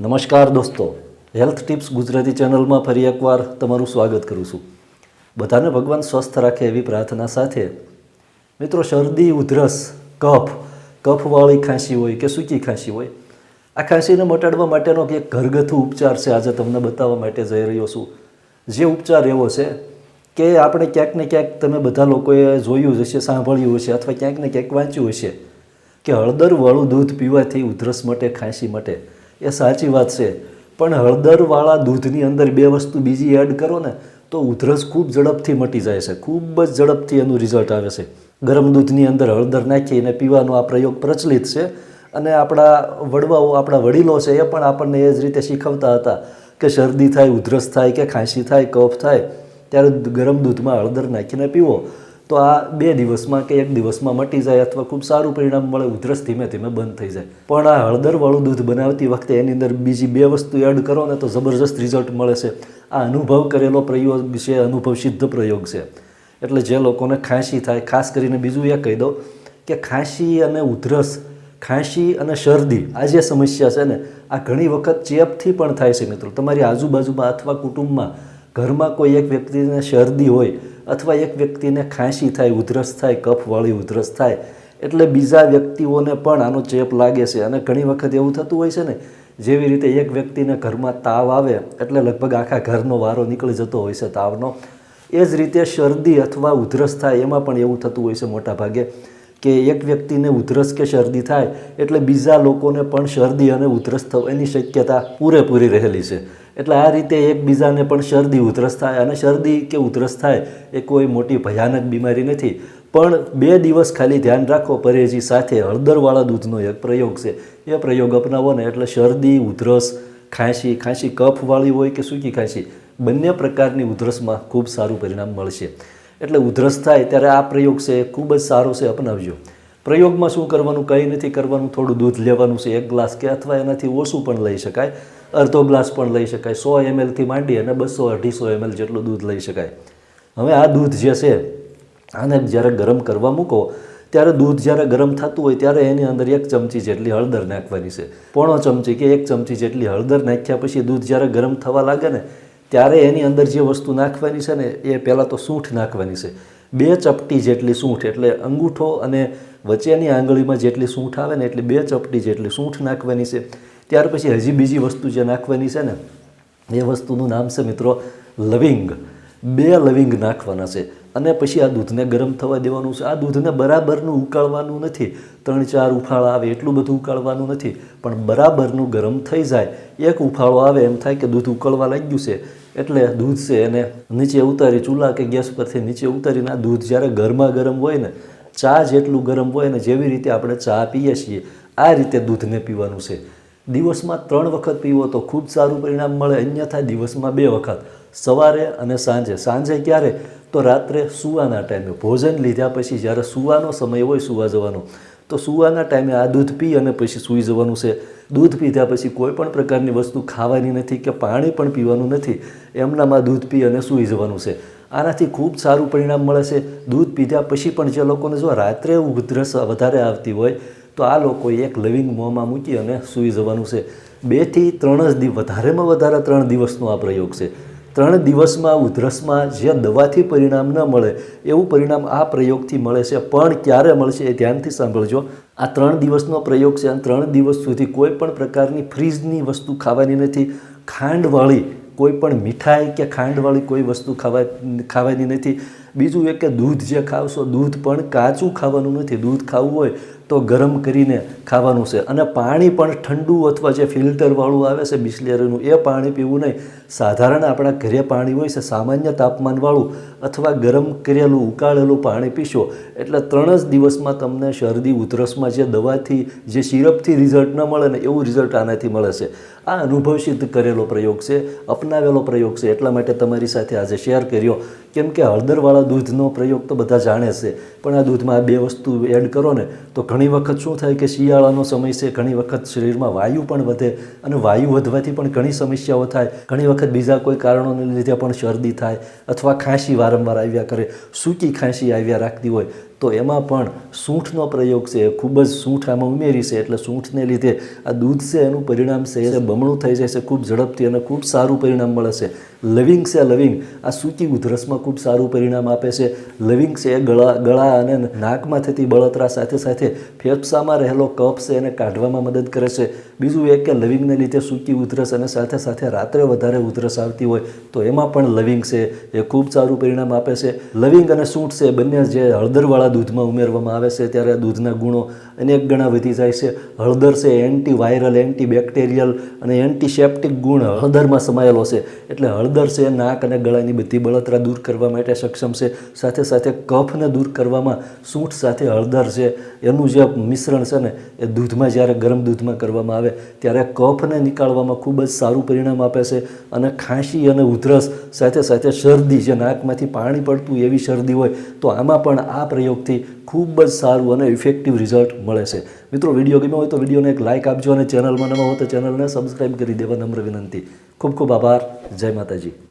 નમસ્કાર દોસ્તો. Health tips Gujarati ચેનલમાં ફરી એકવાર તમારું સ્વાગત કરું છું. બધાને ભગવાન સ્વસ્થ રાખે એવી પ્રાર્થના સાથે. મિત્રો, શરદી, ઉધરસ, કફ, કફવાળી ખાંસી હોય કે સૂકી ખાંસી હોય, આ ખાંસીને મટાડવા માટેનો એક ઘરગથ્થુ ઉપચાર છે આજે તમને બતાવવા માટે જઈ રહ્યો છું. જે ઉપચાર એવો છે કે આપણે ક્યાંક ને ક્યાંક તમે બધા લોકોએ જોયું હશે, સાંભળ્યું હશે અથવા ક્યાંક ને ક્યાંક વાંચ્યું હશે કે હળદરવાળું દૂધ પીવાથી ઉધરસ માટે, ખાંસી માટે એ સાચી વાત છે. પણ હળદરવાળા દૂધની અંદર બે વસ્તુ બીજી એડ કરો ને, તો ઉધરસ ખૂબ ઝડપથી મટી જાય છે. ખૂબ જ ઝડપથી એનું રિઝલ્ટ આવે છે. ગરમ દૂધની અંદર હળદર નાખીને પીવાનો આ પ્રયોગ પ્રચલિત છે. અને આપણા વડવાઓ, આપણા વડીલો છે, એ પણ આપણને એ જ રીતે શીખવતા હતા કે શરદી થાય, ઉધરસ થાય કે ખાંસી થાય, કફ થાય, ત્યારે ગરમ દૂધમાં હળદર નાખીને પીવો. તો આ બે દિવસમાં કે એક દિવસમાં મટી જાય અથવા ખૂબ સારું પરિણામ મળે ઉધરસ ધીમે ધીમે બંધ થઈ જાય. પણ આ હળદરવાળું દૂધ બનાવતી વખતે એની અંદર બીજી બે વસ્તુ એડ કરો ને તો જબરજસ્ત રિઝલ્ટ મળે છે. આ અનુભવ કરેલો પ્રયોગ છે, અનુભવ સિદ્ધ પ્રયોગ છે. એટલે જે લોકોને ખાંસી થાય, ખાસ કરીને બીજું એ કહી દઉં કે ખાંસી અને ઉધરસ, ખાંસી અને શરદી આ જે સમસ્યા છે ને, આ ઘણી વખત ચેપથી પણ થાય છે મિત્રો. તમારી આજુબાજુમાં અથવા કુટુંબમાં ઘરમાં કોઈ એક વ્યક્તિને શરદી હોય અથવા એક વ્યક્તિને ખાંસી થાય, ઉધરસ થાય કફવાળી ઉધરસ થાય, એટલે બીજા વ્યક્તિઓને પણ આનો ચેપ લાગે છે. અને ઘણી વખત એવું થતું હોય છે ને, જેવી રીતે એક વ્યક્તિને ઘરમાં તાવ આવે, એટલે લગભગ આખા ઘરનો વારો નીકળી જતો હોય છે તાવનો. એ જ રીતે શરદી અથવા ઉધરસ થાય, એમાં પણ એવું થતું હોય છે મોટા ભાગે કે એક વ્યક્તિને ઉધરસ કે શરદી થાય એટલે બીજા લોકોને પણ શરદી અને ઉધરસ થવાની શક્યતા પૂરેપૂરી રહેલી છે. એટલે આ રીતે એકબીજાને પણ શરદી, ઉધરસ થાય અને શરદી કે ઉધરસ થાય એ કોઈ મોટી ભયાનક બીમારી નથી. પણ બે દિવસ ખાલી ધ્યાન રાખો, પરેજી સાથે હળદરવાળા દૂધનો એક પ્રયોગ છે. એ પ્રયોગ અપનાવો ને એટલે શરદી, ઉધરસ, ખાંસી ખાંસી કફવાળી હોય કે સૂકી ખાંસી, બંને પ્રકારની ઉધરસમાં ખૂબ સારું પરિણામ મળશે. એટલે ઉધરસ થાય ત્યારે આ પ્રયોગ છે ખૂબ જ સારો છે, અપનાવજો. પ્રયોગમાં શું કરવાનું, કંઈ નથી કરવાનું, થોડું દૂધ લેવાનું છે, એક ગ્લાસ કે અથવા એનાથી ઓછું પણ લઈ શકાય, અડધો ગ્લાસ પણ લઈ શકાય, સો એમએલથી માંડી અને બસો અઢીસો એમએલ જેટલું દૂધ લઈ શકાય. હવે આ દૂધ જે છે, આને જ્યારે ગરમ કરવા મૂકો, ત્યારે દૂધ જ્યારે ગરમ થતું હોય ત્યારે એની અંદર એક ચમચી જેટલી હળદર નાખવાની છે. પોણો ચમચી કે એક ચમચી જેટલી હળદર નાખ્યા પછી દૂધ જ્યારે ગરમ થવા લાગે ને ત્યારે એની અંદર જે વસ્તુ નાખવાની છે ને, એ પહેલાં તો સૂંઠ નાખવાની છે. બે ચપટી જેટલી સૂંઠ, એટલે અંગૂઠો અને વચ્ચેની આંગળીમાં જેટલી સૂંઠ આવે ને, એટલે બે ચપટી જેટલી સૂંઠ નાખવાની છે. ત્યાર પછી હજી બીજી વસ્તુ જે નાખવાની છે ને, એ વસ્તુનું નામ છે મિત્રો, લવિંગ. બે લવિંગ નાખવાના છે. અને પછી આ દૂધને ગરમ થવા દેવાનું છે. આ દૂધને બરાબરનું ઉકાળવાનું નથી. ત્રણ ચાર ઉફાળા આવે એટલું બધું ઉકાળવાનું નથી. પણ બરાબરનું ગરમ થઈ જાય. એક ઉફાળો આવે એમ થાય કે દૂધ ઉકળવા લાગ્યું છે. એટલે દૂધ છે એને નીચે ઉતારી, ચૂલા કે ગેસ પરથી નીચે ઉતારીને આ દૂધ જ્યારે ગરમા ગરમ હોય ને, ચા જેટલું ગરમ હોય ને, જેવી રીતે આપણે ચા પીએ છીએ, આ રીતે દૂધને પીવાનું છે. દિવસમાં ત્રણ વખત પીવો તો ખૂબ સારું પરિણામ મળે. અન્યથા દિવસમાં બે વખત. સવારે અને સાંજે. સાંજે ક્યારે? તો રાત્રે સૂવાના ટાઈમે ભોજન લીધા પછી જ્યારે સૂવાનો સમય હોય સૂવા જવાનો, તો સૂવાના ટાઈમે આ દૂધ પી અને પછી સૂઈ જવાનું છે. દૂધ પીધા પછી કોઈ પણ પ્રકારની વસ્તુ ખાવાની નથી કે પાણી પણ પીવાનું નથી, એમનામાં દૂધ પી અને સૂઈ જવાનું છે. આનાથી ખૂબ સારું પરિણામ મળે છે. દૂધ પીધા પછી પણ જે લોકોને જો રાત્રે ઉધરસ વધારે આવતી હોય, તો આ લોકો એક લવિંગ મોંમાં મૂકી અને સૂઈ જવાનું છે. બેથી ત્રણ જ દિવસ વધારેમાં વધારે ત્રણ દિવસનો આ પ્રયોગ છે. ત્રણ દિવસમાં ઉધરસમાં જે દવાથી પરિણામ ન મળે, એવું પરિણામ આ પ્રયોગથી મળે છે. પણ ક્યારે મળશે એ ધ્યાનથી સાંભળજો. આ ત્રણ દિવસનો પ્રયોગ છે અને ત્રણ દિવસ સુધી કોઈ પણ પ્રકારની ફ્રીજની વસ્તુ ખાવાની નથી. ખાંડવાળી કોઈ પણ મીઠાઈ કે ખાંડવાળી કોઈ વસ્તુ ખાવા, ખાવાની નથી. બીજું એક કે દૂધ જે ખાવશો, દૂધ પણ કાચું ખાવાનું નથી. દૂધ ખાવું હોય તો ગરમ કરીને ખાવાનું છે. અને પાણી પણ ઠંડુ અથવા જે ફિલ્ટરવાળું આવે છે બિસ્લેરીનું, એ પાણી પીવું નહીં. સાધારણ આપણા ઘરે પાણી હોય છે, સામાન્ય તાપમાનવાળું અથવા ગરમ કરેલું, ઉકાળેલું પાણી પીશો, એટલે ત્રણ જ દિવસમાં તમને શરદી, ઉધરસમાં જે દવાથી, જે સિરપથી રિઝલ્ટ ન મળે ને એવું રિઝલ્ટ આનાથી મળે છે. આ અનુભવ સિદ્ધ કરેલો પ્રયોગ છે, અપનાવેલો પ્રયોગ છે. એટલા માટે તમારી સાથે આજે શેર કર્યો. કેમ કે હળદરવાળા દૂધનો પ્રયોગ તો બધા જાણે છે. પણ આ દૂધમાં આ બે વસ્તુ એડ કરો ને, તો ઘણી વખત શું થાય કે શિયાળાનો સમય છે, ઘણી વખત શરીરમાં વાયુ પણ વધે અને વાયુ વધવાથી પણ ઘણી સમસ્યાઓ થાય. ઘણી વખત બીજા કોઈ કારણોને લીધે પણ શરદી થાય અથવા ખાંસી વારંવાર આવ્યા કરે. સૂકી ખાંસી આવ્યા રાખતી હોય તો એમાં પણ સૂંઠનો પ્રયોગ છે. ખૂબ જ સૂંઠ આમાં ઉમેરી છે. એટલે સૂંઠને લીધે આ દૂધ છે એનું પરિણામ છે. એ બમણું થઈ જાય છે. ખૂબ ઝડપથી અને ખૂબ સારું પરિણામ મળે છે. લવિંગ છે, લવિંગ. આ સૂકી ઉધરસમાં ખૂબ સારું પરિણામ આપે છે. લવિંગ છે એ ગળા ગળા અને નાકમાં થતી બળતરા સાથે સાથે ફેફસામાં રહેલો કફ છે એને કાઢવામાં મદદ કરે છે. બીજું એક કે લવિંગને લીધે સૂકી ઉધરસ અને સાથે સાથે રાત્રે વધારે ઉધરસ આવતી હોય તો એમાં પણ લવિંગ છે. એ ખૂબ સારું પરિણામ આપે છે. લવિંગ અને સૂંઠ છે. બંને જે હળદરવાળા દૂધમાં ઉમેરવામાં આવે છે, ત્યારે દૂધના ગુણો અનેક ગણા વધી જાય છે. હળદર છે એન્ટી વાયરલ એન્ટી બેક્ટેરિયલ અને એન્ટીસેપ્ટિક ગુણ હળદરમાં સમાયેલો છે. એટલે હળદર છે, નાક અને ગળાની બધી બળતરા દૂર કરવા માટે સક્ષમ છે. સાથે સાથે કફને દૂર કરવામાં સૂંઠ સાથે હળદર છે, એનું જે મિશ્રણ છે ને, એ દૂધમાં જ્યારે ગરમ દૂધમાં કરવામાં આવે, ત્યારે કફને નીકાળવામાં ખૂબ જ સારું પરિણામ આપે છે. અને ખાંસી અને ઉધરસ સાથે સાથે શરદી, જે નાકમાંથી પાણી પડતું એવી શરદી હોય, તો આમાં પણ આ પ્રયોગથી ખૂબ જ સારું અને ઇફેક્ટિવ રિઝલ્ટ મળે છે. મિત્રો વીડિયો ગમ્યો હોય તો વિડીયોને એક લાઇક આપજો અને ચેનલમાં નવા હો તો ચેનલને સબસ્ક્રાઈબ કરી દેવા નમ્ર વિનંતી. ખૂબ ખૂબ આભાર. જય માતાજી.